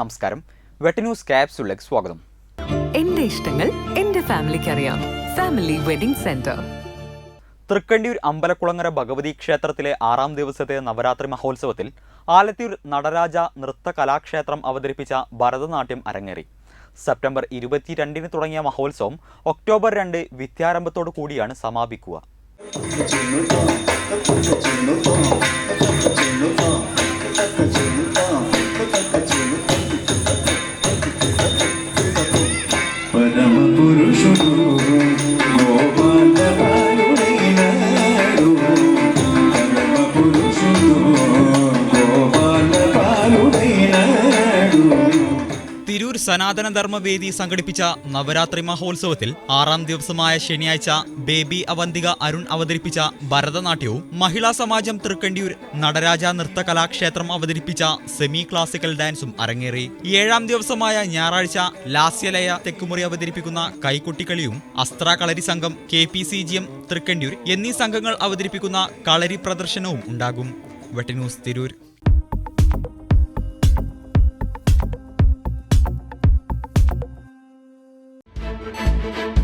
നമസ്കാരം. വെട്ടന്യൂസ് ക്യാപ്സുളിലേക്ക് സ്വാഗതം. എന്റെ ഇഷ്ടങ്ങൾ എന്റെ ഫാമിലിക്ക് അറിയാം. Family wedding centre. Thrikkandiyur Ambalakkulangara Bhagavathi ക്ഷേത്രത്തിലെ ആറാം ദിവസത്തെ നവരാത്രി മഹോത്സവത്തിൽ ആലത്തിയൂർ നടരാജ നൃത്ത കലാക്ഷേത്രം അവതരിപ്പിച്ച ഭരതനാട്യം അരങ്ങേറി. സെപ്റ്റംബർ ഇരുപത്തിരണ്ടിന് തുടങ്ങിയ മഹോത്സവം ഒക്ടോബർ രണ്ട് വിദ്യാരംഭത്തോടു കൂടിയാണ് സമാപിക്കുക. পুরুষ തിരൂർ സനാതന ധർമ്മവേദി സംഘടിപ്പിച്ച നവരാത്രി മഹോത്സവത്തിൽ ആറാം ദിവസമായ ശനിയാഴ്ച ബേബി അവന്തിക അരുൺ അവതരിപ്പിച്ച ഭരതനാട്യവും മഹിളാ സമാജം തൃക്കണ്ടിയൂർ നടരാജ നൃത്ത കലാക്ഷേത്രം അവതരിപ്പിച്ച സെമി ക്ലാസിക്കൽ ഡാൻസും അരങ്ങേറി. ഏഴാം ദിവസമായ ഞായറാഴ്ച ലാസ്യലയ തെക്കുമുറി അവതരിപ്പിക്കുന്ന കൈക്കുട്ടിക്കളിയും Astra Kalari Sangham K P C G M Thrikkandiyur എന്നീ സംഘങ്ങൾ അവതരിപ്പിക്കുന്ന കളരി പ്രദർശനവും ഉണ്ടാകും. വെട്ടിന്യൂസ് തിരൂർ. Música